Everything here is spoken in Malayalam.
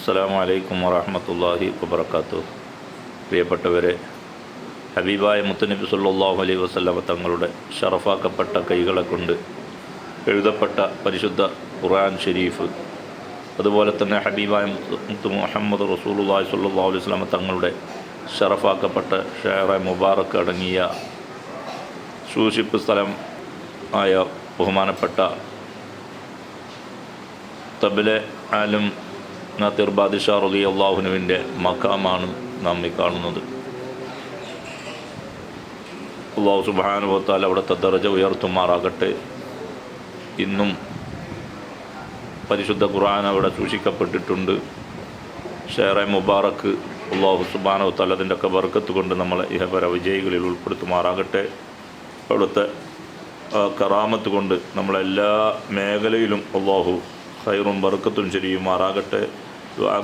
അസ്സാം വലൈക്കും വറഹമത്തല്ലാഹി വബർക്കാത്തു പ്രിയപ്പെട്ടവരെ ഹബീബായ മുത്തനബി സല്ലാഹു അലൈഹി വസ്ലമ തങ്ങളുടെ ഷറഫാക്കപ്പെട്ട കൈകളെ കൊണ്ട് എഴുതപ്പെട്ട പരിശുദ്ധ ഖുർആൻ ഷെരീഫ് അതുപോലെ തന്നെ ഹബീബായ മുത്ത് മുഹമ്മദ് റസൂലുള്ളാഹി സ്വല്ലല്ലാഹു അലൈഹി വസല്ലമ തങ്ങളുടെ ഷറഫാക്കപ്പെട്ട ഷെയറെ മുബാറക്ക് അടങ്ങിയ സൂഷിപ്പ് സ്ഥലം ആയ ബഹുമാനപ്പെട്ട തബിലെ ആലും നാത്തിർ ബാദിഷാ റലി അള്ളാഹുനുവിന്റെ മക്കാമാണ് നാം കാണുന്നത് അള്ളാഹു സുബാനുഭവത്താൽ അവിടുത്തെ ദർജ ഉയർത്തുമാറാകട്ടെ. ഇന്നും പരിശുദ്ധ ഖുർആൻ അവിടെ സൂക്ഷിക്കപ്പെട്ടിട്ടുണ്ട്. ഷേറെ മുബാറക്ക് അള്ളാഹു സുബാനുഭവത്താൽ അതിന്റെ ഒക്കെ വർക്കത്ത് കൊണ്ട് നമ്മളെ ഇഹപര വിജയികളിൽ ഉൾപ്പെടുത്തുമാറാകട്ടെ. അവിടുത്തെ കറാമത്ത് കൊണ്ട് നമ്മളെല്ലാ മേഖലയിലും അള്ളാഹു ഹൈറും ബർക്കത്തും ചെയ്യുമാറാകട്ടെ do Água.